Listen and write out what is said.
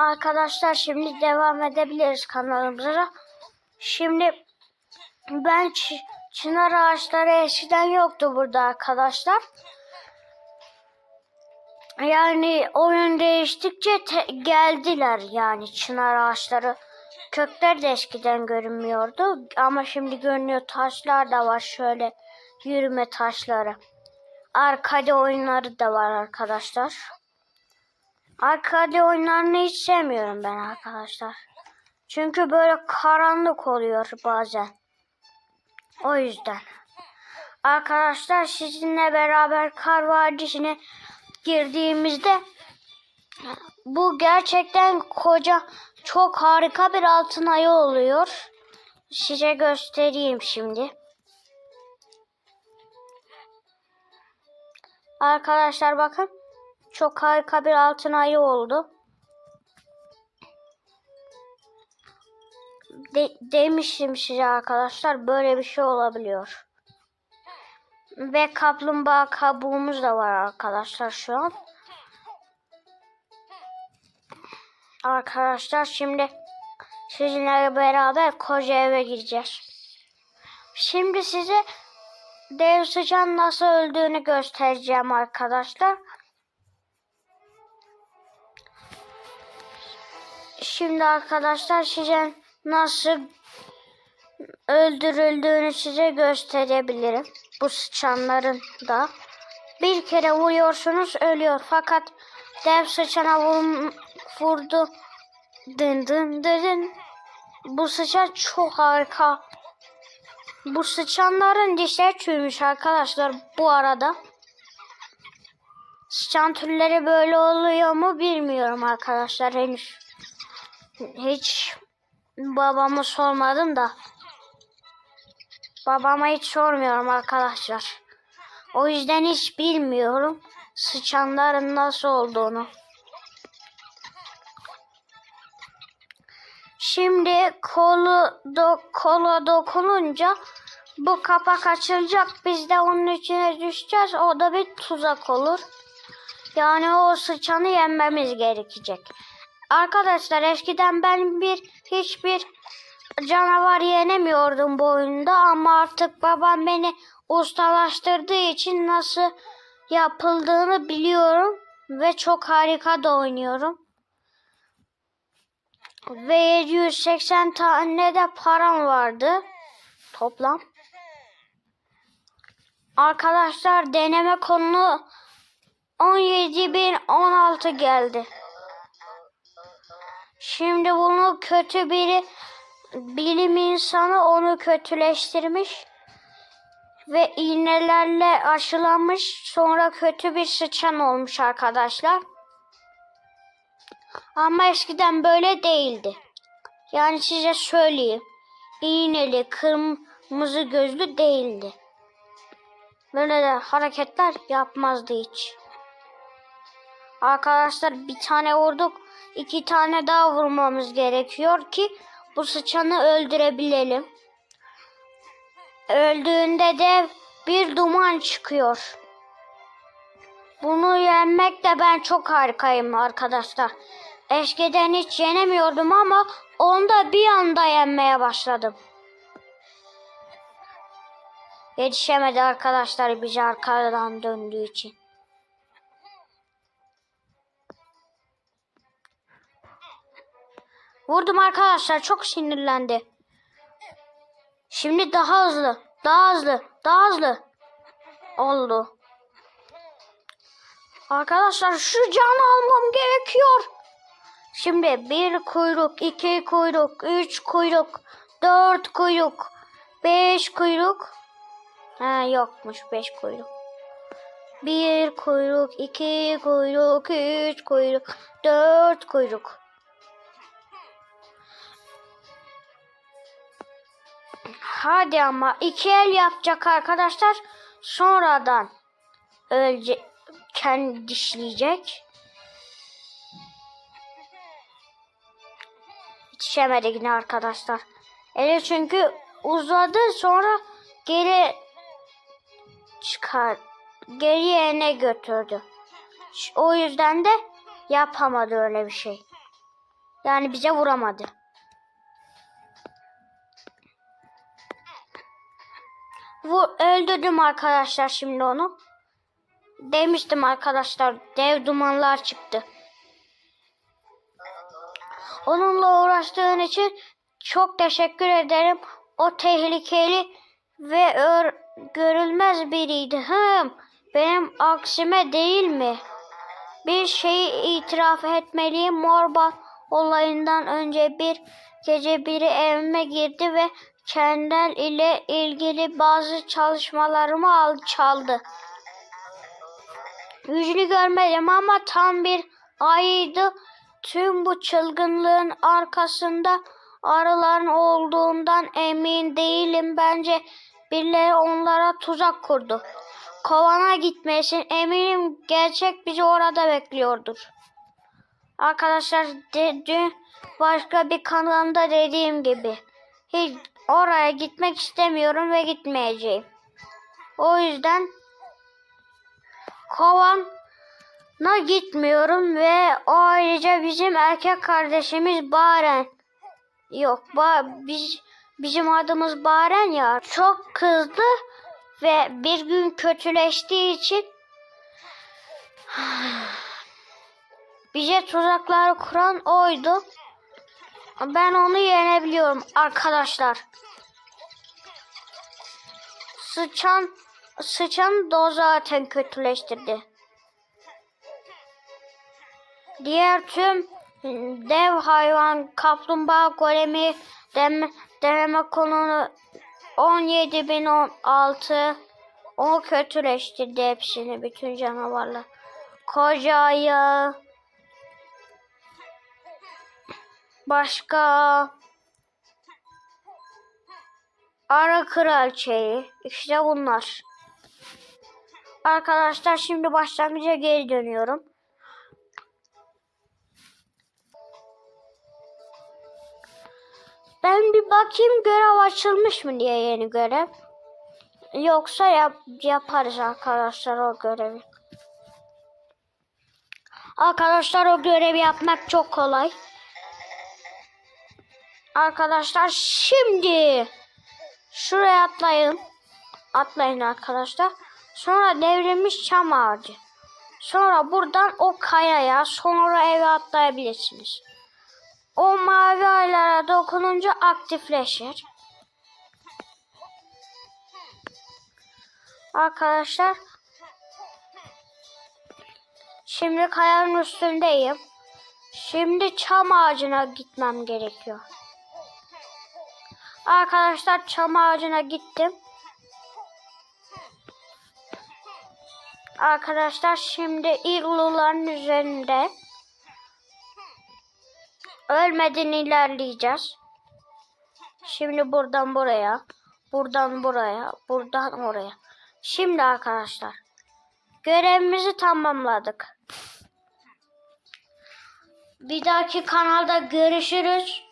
Arkadaşlar şimdi devam edebiliriz kanalımıza. Şimdi ben çı- çınar ağaçları eskiden yoktu burada arkadaşlar. Yani oyun değiştikçe geldiler yani çınar ağaçları. Kökler de eskiden görünmüyordu ama şimdi görünüyor. Taşlar da var şöyle yürüme taşları. Arkade oyunları da var arkadaşlar. Arkade oyunlarını hiç sevmiyorum ben arkadaşlar. Çünkü böyle karanlık oluyor bazen. O yüzden. Arkadaşlar sizinle beraber Kar Vadisi'ne girdiğimizde bu gerçekten koca çok harika bir altın ayı oluyor. Size göstereyim şimdi. Arkadaşlar bakın. Çok harika bir altın ayı oldu. De- demiştim size arkadaşlar böyle bir şey olabiliyor. Ve kaplumbağa kabuğumuz da var arkadaşlar şu an. Arkadaşlar şimdi sizinle beraber koca eve gireceğiz. Şimdi size dev sıçan nasıl öldüğünü göstereceğim arkadaşlar. Şimdi arkadaşlar size nasıl öldürüldüğünü size gösterebilirim. Bu sıçanların da. Bir kere vuruyorsunuz ölüyor. Fakat dev sıçana vur, vurdu. Dın dın dın. Bu sıçan çok harika. Bu sıçanların dişleri çürümüş arkadaşlar bu arada. Sıçan türleri böyle oluyor mu bilmiyorum arkadaşlar henüz. Hiç babamı sormadım da. Babama hiç sormuyorum arkadaşlar. O yüzden hiç bilmiyorum sıçanların nasıl olduğunu. Şimdi kolu do, kola dokununca bu kapak açılacak. Biz de onun içine düşeceğiz. O da bir tuzak olur. Yani o sıçanı yenmemiz gerekecek. Arkadaşlar eskiden ben bir hiçbir canavar yenemiyordum bu oyunda ama artık babam beni ustalaştırdığı için nasıl yapıldığını biliyorum ve çok harika da oynuyorum. Ve 780 tane de param vardı toplam. Arkadaşlar deneme konu 17.016 geldi. Şimdi bunu kötü biri bilim insanı onu kötüleştirmiş ve iğnelerle aşılanmış sonra kötü bir sıçan olmuş arkadaşlar. Ama eskiden böyle değildi. Yani size söyleyeyim. İğneli, kırmızı gözlü değildi. Böyle de hareketler yapmazdı hiç. Arkadaşlar bir tane vurduk. iki tane daha vurmamız gerekiyor ki bu sıçanı öldürebilelim. Öldüğünde de bir duman çıkıyor. Bunu yenmek de ben çok harikayım arkadaşlar. Eskiden hiç yenemiyordum ama onda bir anda yenmeye başladım. Yetişemedi arkadaşlar bizi arkadan döndüğü için. Vurdum arkadaşlar çok sinirlendi. Şimdi daha hızlı, daha hızlı, daha hızlı oldu. Arkadaşlar şu canı almam gerekiyor. Şimdi bir kuyruk, iki kuyruk, üç kuyruk, dört kuyruk, beş kuyruk. Ha yokmuş beş kuyruk. Bir kuyruk, iki kuyruk, üç kuyruk, dört kuyruk. Hadi ama iki el yapacak arkadaşlar. Sonradan ölecek, kendi dişleyecek. Yetişemedi yine arkadaşlar. Eli çünkü uzadı sonra geri çıkar. Geriye ne götürdü. O yüzden de yapamadı öyle bir şey. Yani bize vuramadı. Bu öldürdüm arkadaşlar şimdi onu. Demiştim arkadaşlar dev dumanlar çıktı. Onunla uğraştığın için çok teşekkür ederim. O tehlikeli ve ör, görülmez biriydi. Hım, benim aksime değil mi? Bir şeyi itiraf etmeliyim. Morba olayından önce bir gece biri evime girdi ve Kendall ile ilgili bazı çalışmalarımı al çaldı. Yüzünü görmedim ama tam bir ayıydı. Tüm bu çılgınlığın arkasında arıların olduğundan emin değilim. Bence birileri onlara tuzak kurdu. Kovana gitmesin. Eminim gerçek bizi orada bekliyordur. Arkadaşlar dün başka bir kanalımda dediğim gibi hiç oraya gitmek istemiyorum ve gitmeyeceğim. O yüzden Kovan'a gitmiyorum ve o ayrıca bizim erkek kardeşimiz Baren. Yok, ba biz bizim adımız Baren ya. Çok kızdı ve bir gün kötüleştiği için bize tuzakları kuran oydu. Ben onu yenebiliyorum arkadaşlar. Sıçan sıçan da zaten kötüleştirdi. Diğer tüm dev hayvan, kaplumbağa golemi, deme, deneme konunu 17.016 o kötüleştirdi hepsini, bütün canavarlar. Koca ayı, başka Ara kraliçeyi. İşte bunlar. Arkadaşlar şimdi başlangıca geri dönüyorum. Ben bir bakayım görev açılmış mı diye yeni görev. Yoksa yap, yaparız arkadaşlar o görevi. Arkadaşlar o görevi yapmak çok kolay. Arkadaşlar şimdi Şuraya atlayın. Atlayın arkadaşlar. Sonra devrilmiş çam ağacı. Sonra buradan o kayaya sonra eve atlayabilirsiniz. O mavi aylara dokununca aktifleşir. Arkadaşlar şimdi kayanın üstündeyim. Şimdi çam ağacına gitmem gerekiyor. Arkadaşlar çam ağacına gittim. Arkadaşlar şimdi igluların üzerinde ölmeden ilerleyeceğiz. Şimdi buradan buraya, buradan buraya, buradan oraya. Şimdi arkadaşlar görevimizi tamamladık. Bir dahaki kanalda görüşürüz.